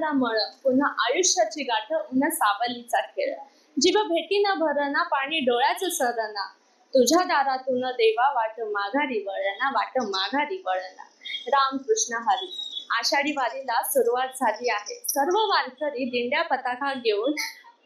पायात मळ पुन्हा आयुष्याची गाठ उन्हा सावलीचा खेळ. जीव भेटी न भरणा पाणी डोळ्याच सरना. तुझ्या दारातून देवा वाट माघारी वळना वाट माघारी वळना रामकृष्ण हरी. आषाढी वारीला सुरुवात झाली आहे. सर्व वारकरी दिंड्या पताका घेऊन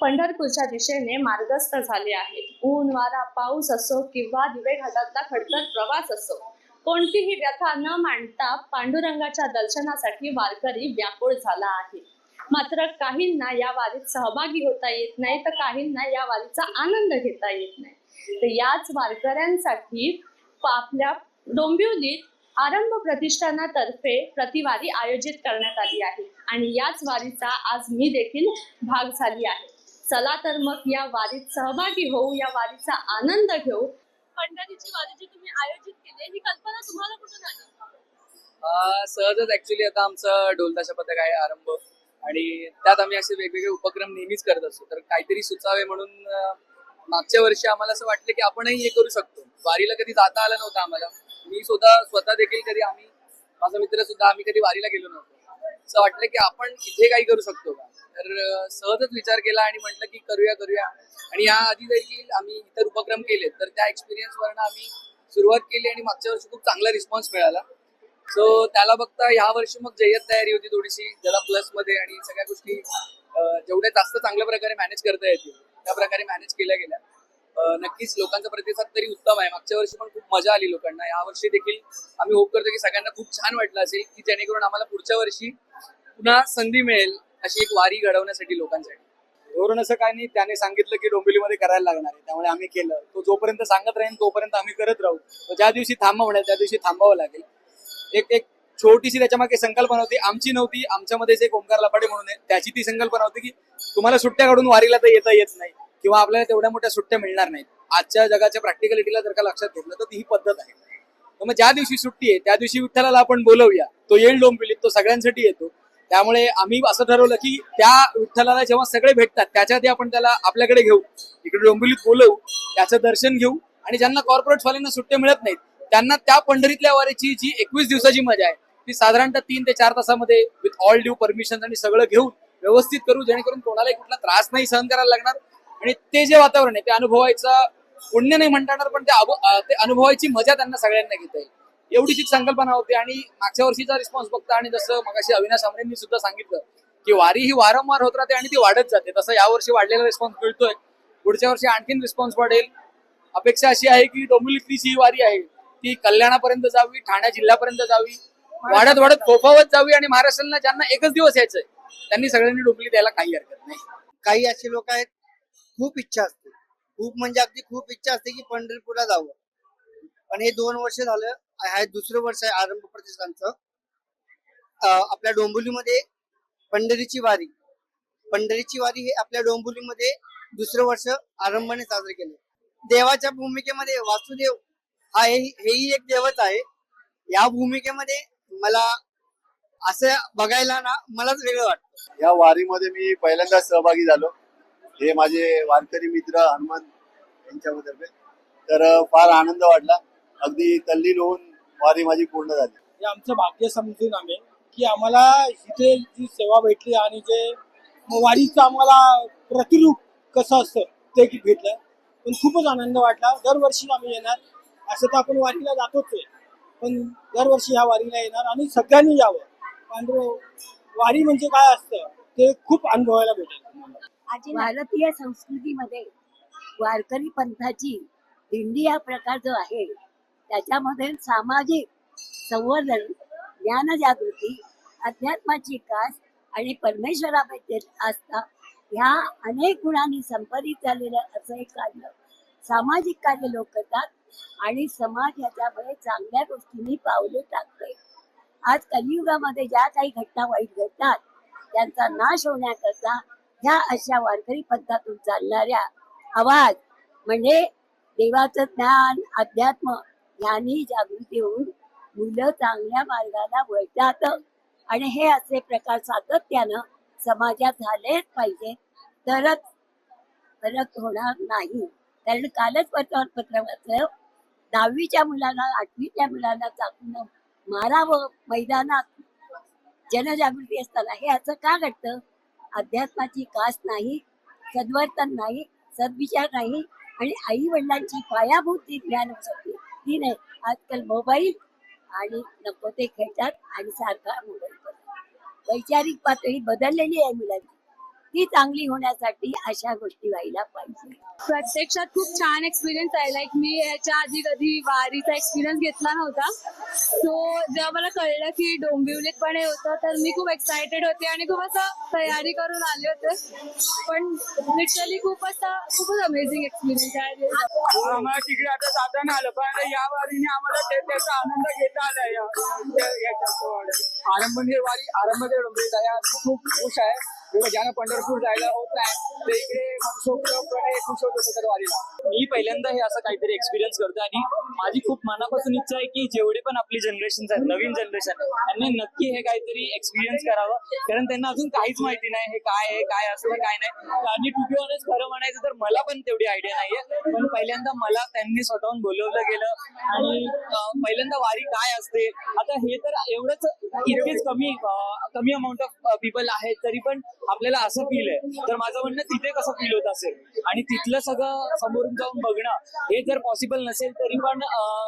पंढरपूरच्या दिशेने मार्गस्थ झाले आहेत. ऊन वारा पाऊस असो किंवा दिवे घाटातला खडतर प्रवास असो कोणतीही व्यथा न मांडता पांडुरंगाच्या दर्शनासाठी वारकरी व्याकुळ झाला आहे. मात्र काहींना या वारीत सहभागी होता येत नाही तर काहींना या वारीचा आनंद घेता येत नाही. तर याच वारकऱ्यांसाठी आपल्या डोंबिवलीत आरंभ प्रतिष्ठानातर्फे प्रतिवारी आयोजित करण्यात आली आहे आणि याच वारीचा आज मी देखील भाग झाली आहे. चला तर मग या वारीत सहभागी होऊ या वारीचा आनंद घेऊ. पंढरीची वारी जी तुम्ही आयोजित केली ही कल्पना तुम्हाला कुठून आली? सहजच ऍक्च्युली आता आमचं ढोलताशा पथक आहे आरंभ. आणि त्यात आम्ही असे वेगवेगळे उपक्रम नेहमीच करत असतो. तर काहीतरी सुचावे म्हणून मागच्या वर्षी आम्हाला असं वाटलं की आपणही हे करू शकतो. वारीला कधी जाता आलं नव्हतं आम्हाला. मी सुद्धा स्वतः देखील कधी आम्ही माझा मित्र सुद्धा आम्ही कधी वारीला गेलो नव्हतो. असं वाटलं की आपण इथे काही करू शकतो का? सहजच विचार केला आणि म्हटलं की करूया करूया. आणि या आधी देखील आम्ही इतर उपक्रम केले तर त्या एक्सपिरियन्सवरनं आम्ही सुरुवात केली आणि मागच्या वर्षी खूप चांगला रिस्पॉन्स मिळाला. सो त्याला बघता ह्या वर्षी मग जय्यत तयारी होती थोडीशी ज्याला प्लसमध्ये आणि सगळ्या गोष्टी जेवढ्या जास्त चांगल्या प्रकारे मॅनेज करता येतील त्या प्रकारे मॅनेज केल्या गेल्या. नक्कीच लोकांचा प्रतिसाद तरी उत्तम आहे. मागच्या वर्षी पण खूप मजा आली लोकांना. या वर्षी देखील आम्ही होप करतो की सगळ्यांना खूप छान वाटलं असेल की जेणेकरून आम्हाला पुढच्या वर्षी पुन्हा संधी मिळेल. अशी एक वारी घडवण्यासाठी लोकांसाठी. धोरण असं काय नाही त्याने सांगितलं की डोंबिवलीमध्ये करायला लागणार आहे. त्यामुळे आम्ही केलं. तो जोपर्यंत सांगत राहील तोपर्यंत आम्ही करत राहू. ज्या दिवशी थांबवणार त्या दिवशी थांबावं लागेल. एक एक छोटीशी त्याच्यामागे संकल्पना होती. आमची नव्हती. आमच्यामध्ये जे ओंकार लपाटे म्हणून आहे त्याची ती संकल्पना होती की तुम्हाला सुट्ट्या काढून वारीला तर येता येत नाही किंवा आपल्याला तेवढ्या मोठ्या सुट्ट्या मिळणार नाहीत. आजच्या जगाच्या प्रॅक्टिकलिटीला जर का लक्षात घेतलं तर ती ही पद्धत आहे. तर मग ज्या दिवशी सुट्टी आहे त्या दिवशी विठ्ठलाला आपण बोलवूया. तो येईल डोंबिवलीत तो सगळ्यांसाठी येतो. त्यामुळे आम्ही असं ठरवलं की त्या विठ्ठलाला जेव्हा सगळे भेटतात त्याच्या आधी आपण त्याला आपल्याकडे घेऊ. इकडे डोंबिवलीत बोलवू त्याचं दर्शन घेऊ. आणि ज्यांना कॉर्पोरेट वाल्यांना सुट्ट्या मिळत नाहीत त्यांना त्या पंढरीतल्या वारीची जी एकवीस दिवसाची मजा आहे ती साधारणतः तीन ते चार तासामध्ये विथ ऑल ड्यू परमिशन आणि सगळं घेऊन व्यवस्थित करू जेणेकरून कोणालाही कुठला त्रास नाही सहन करायला लागणार. आणि ते जे वातावरण आहे ते अनुभवायचं पुण्य नाही म्हणता येणार पण ते ते अनुभवायची मजा त्यांना सगळ्यांना घेता येईल. एवढीच एक संकल्पना होती आणि मागच्या वर्षीचा रिस्पॉन्स बघता आणि जसं मगाशी अविनाश आमरेंनी सुद्धा सांगितलं की वारी ही वारंवार होत राहते आणि ती वाढत जाते. तसं यावर्षी वाढलेला रिस्पॉन्स मिळतोय. पुढच्या वर्षी आणखीन रिस्पॉन्स वाढेल. अपेक्षा अशी आहे की डोंबिवलीतली जी वारी आहे ती कल्याणापर्यंत जावी ठाणे जिल्ह्यापर्यंत जावी वाढत वाढत फोफावत जावी आणि महाराष्ट्राला ज्यांना एकच दिवस यायचंय त्यांनी सगळ्यांनी डोंबिवली द्यायला काही हरकत नाही. काही असे लोक आहेत खूप इच्छा असते. खूप म्हणजे अगदी खूप इच्छा असते की पंढरपूरला जावं. पण हे दोन वर्ष झालं हा दुसरं वर्ष आहे आरंभ प्रतिष्ठानचं. आपल्या डोंबिवलीमध्ये पंढरीची वारी. पंढरीची वारी हे आपल्या डोंबिवलीमध्ये दुसरं वर्ष आरंभाने साजरे केले. देवाच्या भूमिकेमध्ये वासुदेव हा हेही एक देवच आहे. या भूमिकेमध्ये मला असं बघायला ना मलाच वेगळं वाटतं. या वारीमध्ये मी पहिल्यांदा सहभागी झालो. हे माझे वारकरी मित्र हनुमान यांच्यातर्फे तर फार आनंद वाटला. अगदी तल्लीन होऊन वारी माझी पूर्ण झाली. हे आमचं भाग्य समजून आम्ही की आम्हाला इथे जी सेवा भेटली आणि जे वारीचं आम्हाला प्रतिरूप कसं असतं ते की भेटलं. पण खूपच आनंद वाटला. दरवर्षी आम्ही येणार. असं तर आपण वारीला जातोच आहे पण दरवर्षी ह्या वारीला येणार आणि सगळ्यांनी यावं. पांढर वारी म्हणजे काय असतं ते खूप अनुभवायला भेटेल. भारतीय संस्कृतीमध्ये वारकरी पंथाची दिंडी हा प्रकार जो आहे त्याच्यामध्ये सामाजिक संवर्धन ज्ञानजागृती अध्यात्माची कास आणि परमेश्वराबद्दल आस्था ह्या अनेक गुणांनी संपरित झालेलं असं एक कार्य. सामाजिक कार्य लोक करतात आणि समाज ह्याच्यामुळे चांगल्या गोष्टींनी पावले टाकते. आज कलियुगामध्ये ज्या काही घटना वाईट घडतात त्यांचा नाश होण्याकरता ह्या अशा वारकरी पंथातून चालणाऱ्या आवाज म्हणजे देवाचं ज्ञान अध्यात्म यांनी जागृती होऊन मुलं चांगल्या मार्गाला वळतात. आणि हे असे प्रकार सातत्यानं समाजात झालेच पाहिजे. तरच फरक होणार नाही. कारण कालच वर्तमानपत्र वाचलं दहावीच्या मुलाला आठवीच्या मुलाला चाकून मारावं मैदानात जनजागृती असताना हे असं का घडतं? अध्यात्माची कास नाही सद्वर्तन नाही सद्विचार नाही आणि आई वडिलांची पायाभूत जी ज्ञान शकते. ती नाही. आजकाल मोबाईल आणि नको ते खेळतात आणि सारखा मोबाईल करतात वैचारिक पातळी बदललेली आहे मुलांची. ती चांगली होण्यासाठी अशा गोष्टी व्हायला पाहिजे. प्रत्यक्षात खूप छान एक्सपिरियन्स आहे. लाईक मी याच्या आधी कधी वारीचा एक्सपिरियन्स घेतला नव्हता. सो जेव्हा मला कळलं की डोंबिवलीत पण हे होतं तर मी खूप एक्सायटेड होते आणि खूप असं तयारी करून आले होते. पण लिटरली खूप असं खूपच अमेझिंग एक्सपिरियन्स आहे. आम्हाला तिकडे आता जाता नाही आलं पण आता या वारीने आम्हाला ते त्याचा आनंद घेता आला. आरंभ म्हणजे वारी आरंभ ते डोंबिवली जाया खूप खुश आहे. किंवा ज्यानं पंढरपूर जायला होत नाही ते इकडे मनसोक्तपणे खुश होत होते वारीला मी पहिल्यांदा हे असं काहीतरी एक्सपिरियन्स करतो आणि माझी खूप मनापासून इच्छा आहे की जेवढे पण आपली जनरेशन आहेत नवीन जनरेशन त्यांनी नक्की हे काहीतरी एक्सपिरियन्स करावं. कारण त्यांना अजून काहीच माहिती नाही हे काय आहे काय असं काय नाही. आणि टू बी ऑनेस्ट खरं म्हणायचं तर मला पण तेवढी आयडिया नाहीये. पण पहिल्यांदा मला त्यांनी स्वतःहून बोलवलं गेलं आणि पहिल्यांदा वारी काय असते आता हे तर एवढंच इतकेच कमी कमी अमाऊंट ऑफ पीपल आहेत तरी पण आपल्याला असं फील आहे. तर माझं म्हणणं तिथे कसं फील होत असेल? आणि तिथलं सगळं समोरून जाऊन बघणं हे जर पॉसिबल नसेल तरी पण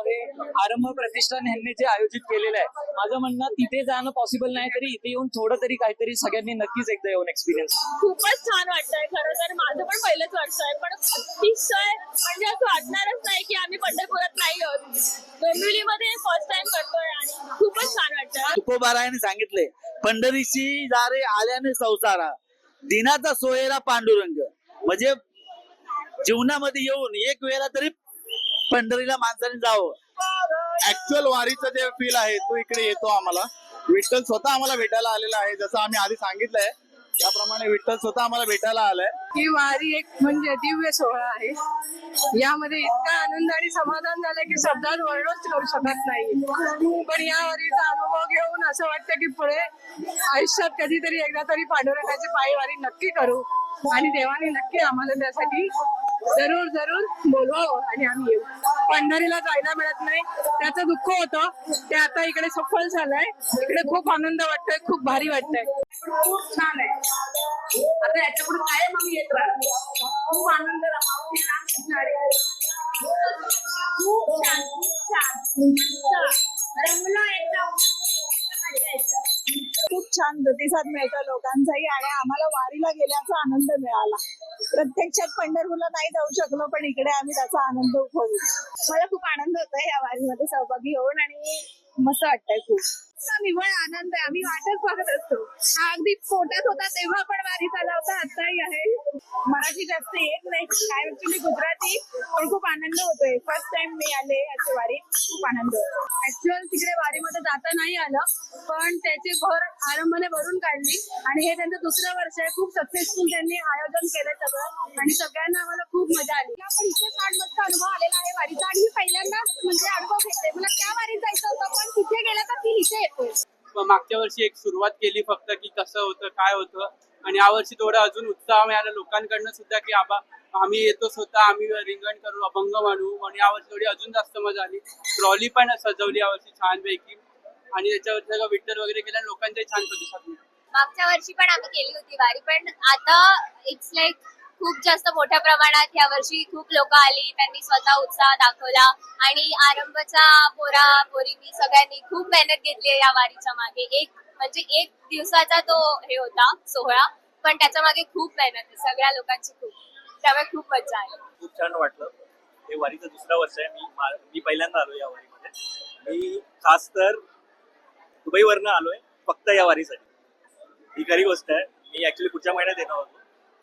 हे आरंभ प्रतिष्ठान यांनी जे आयोजित केलेलं आहे माझं म्हणणं तिथे जाणं पॉसिबल नाही तरी इथे येऊन थोडं तरी काहीतरी सगळ्यांनी नक्कीच एकदा येऊन एक्सपिरियन्स खूपच छान वाटतंय. खरं तर माझं पण पहिलंच वर्ष आहे पण अतिशय म्हणजे असं वाटणारच नाही की आम्ही पंढरपुरात नाही आहोत. डोंबिवलीमध्ये फर्स्ट टाइम करतोय आणि खूपच छान वाटतंय. तुकोबारायाने सांगितले पंढरीशी जारे आल्याने संसारा दिनाचा सोयरा पांडुरंग. म्हणजे जीवनामध्ये येऊन एक वेळा तरी पंढरीला माणसाने जावं. ऍक्च्युअल वारीचं जे फील आहे तो इकडे येतो आम्हाला. विठ्ठल स्वतः आम्हाला भेटायला आलेला आहे जसं आम्ही आधी सांगितलंय. त्याप्रमाणे विठ्ठल स्वतः आम्हाला भेटायला आलाय. ही वारी एक म्हणजे दिव्य सोहळा आहे. यामध्ये इतका आनंद आणि समाधान झालं की शब्दात वर्णच करू शकत नाही. पण या वारीचा अनुभव घेऊन असं वाटतं की पुढे आयुष्यात कधीतरी एकदा तरी पांडुरंगाची पायी वारी नक्की करू. आणि देवाने नक्की आम्हाला त्यासाठी जरूर जरूर. बोलवावं हो, आणि आम्ही येऊ. पंढरीला जायला मिळत नाही. त्याचं दुःख होतं. ते आता इकडे सफल झालंय. इकडे खूप आनंद वाटतोय. खूप भारी वाटतंय. खूप छान आहे. आता याच्यापुढे कायम आम्ही येत राहतो खूप आनंद खूप छान खूप छान. रंगलो एकदम. खूप छान प्रतिसाद मिळतो लोकांचाही आणि आम्हाला वारीला गेल्याचा आनंद मिळाला. प्रत्यक्षात पंढरपूरला नाही जाऊ शकलो पण इकडे आम्ही त्याचा आनंद उपभोगू. मला खूप आनंद होतोय या वारीमध्ये सहभागी होऊन आणि मस्त वाटतंय खूप. निवळ आनंद आहे. आम्ही वाटच बघत असतो. हा अगदी पोटात होता तेव्हा पण वारी आला होता आताही आहे. मराठी जास्त येत नाही. काय ऍक्च्युली गुजराती पण खूप आनंद होतोय. फर्स्ट टाइम मी आले याच्या वारीत खूप आनंद होतो. ऍक्च्युअल तिकडे वारीमध्ये जाता नाही आलं पण त्याची भर आरंभाने भरून काढली. आणि हे त्यांचं दुसरं वर्ष आहे. खूप सक्सेसफुल त्यांनी आयोजन केलं सगळं. आणि सगळ्यांना आम्हाला मागच्या वर्षी एक सुरुवात केली फक्त की कसं होतं काय होतं. आणि यावर्षी थोडा अजून उत्साह मिळाला लोकांकडनं सुद्धा की आबा आम्ही येतो स्वतः आम्ही रिंगण करू अभंग म्हणू आणि यावर्षी थोडी अजून जास्त मजा आली. ट्रॉली पण सजवली यावर्षी छानपैकी. आणि त्याच्यावर सगळं विठ्ठल वगैरे केल्या लोकांचाही छान प्रतिसाद मिळाला. मागच्या वर्षी पण आम्ही केली होती वारी पण आता इट्स लाईक खूप जास्त मोठ्या प्रमाणात या वर्षी खूप लोक आली त्यांनी स्वतः उत्साह दाखवला आणि आरंभचा पोरा पोरींनी सगळ्यांनी खूप मेहनत घेतली या वारीच्या मागे. एक म्हणजे एक दिवसाचा तो हे होता सोहळा पण त्याच्यामागे खूप मेहनत आहे सगळ्या लोकांची खूप. त्यामुळे खूप मजा आली. खूप छान वाटलं. हे वारीचं दुसरं वर्ष आहे मी मी पहिल्यांदा आलो या वारीमध्ये. मी खास तर दुबईवरनं आलोय फक्त या वारीसाठी. ही खरी गोष्ट आहे. मी ऍक्च्युली पुढच्या महिन्यात येणार होतो.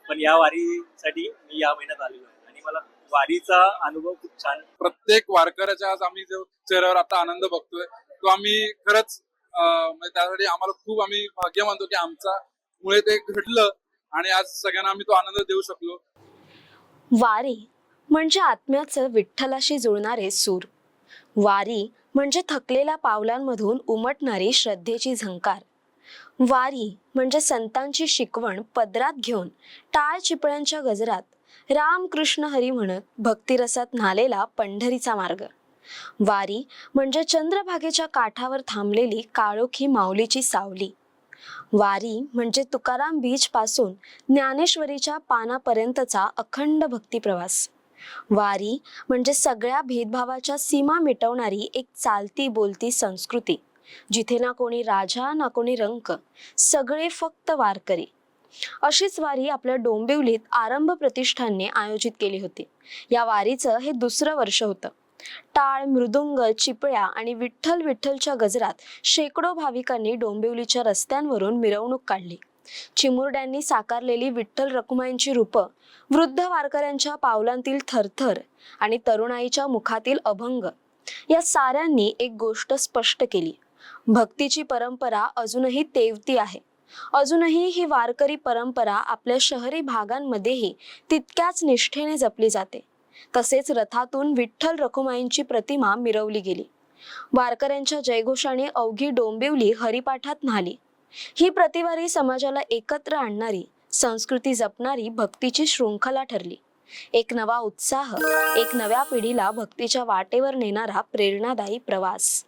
पण या वारीसाठी मी या महिन्यात आलेलो आहे. आणि मला वारीचा अनुभव खूप छान प्रत्येक वारकऱ्याच्या आज आम्ही जो चेहऱ्यावर आता आनंद बघतोय तो आम्ही खरंच अं, म्हणजे त्यासाठी आम्हाला खूप आम्ही भाग्य मानतो की आमचा मुळे ते घडलं आणि आज सगळ्यांना आम्ही तो आनंद देऊ शकलो. वारी म्हणजे आत्म्याचं विठ्ठलाशी जुळणारे सूर. वारी म्हणजे थकलेल्या पावलांमधून उमटणारी श्रद्धेची झंकार. वारी म्हणजे संतांची शिकवण पदरात घेऊन टाळ चिपळ्यांच्या गजरात रामकृष्ण हरी म्हणत भक्तिरसात नालेला पंढरीचा मार्ग. वारी म्हणजे चंद्रभागेच्या काठावर थांबलेली काळोखी माऊलीची सावली. वारी म्हणजे तुकाराम बीच पासून ज्ञानेश्वरीच्या पानापर्यंतचा अखंड भक्ती प्रवास. वारी म्हणजे सगळ्या भेदभावाच्या सीमा मिटवणारी एक चालती बोलती संस्कृती. जिथे ना कोणी राजा ना कोणी रंक सगळे फक्त वारकरी. अशीच वारी आपल्या डोंबिवलीत आरंभ प्रतिष्ठानने आयोजित केली होती. या वारीचं हे दुसरं वर्ष होतं. टाळ मृदुंग चिपळ्या आणि विठ्ठल विठ्ठलच्या गजरात शेकडो भाविकांनी डोंबिवलीच्या रस्त्यांवरून मिरवणूक काढली. चिमुरड्यांनी साकारलेली विठ्ठल रखुमाईंची रूपं वृद्ध वारकऱ्यांच्या पावलांतील थरथर आणि तरुणाईच्या मुखातील अभंग या साऱ्यांनी एक गोष्ट स्पष्ट केली. भक्तीची परंपरा अजूनही तेवती आहे. अजूनही ही वारकरी परंपरा आपल्या शहरी भागांमध्येही तितक्याच निष्ठेने जपली जाते. तसेच रथातून विठ्ठल रखुमाईंची प्रतिमा मिरवली गेली. वारकऱ्यांच्या जयघोषाने अवघी डोंबिवली हरिपाठात न्हाली. ही प्रतिवारी समाजाला एकत्र आणणारी संस्कृती जपणारी भक्तीची शृंखला ठरली. एक नवा उत्साह एक नव्या पिढीला भक्तीच्या वाटेवर नेणारा प्रेरणादायी प्रवास.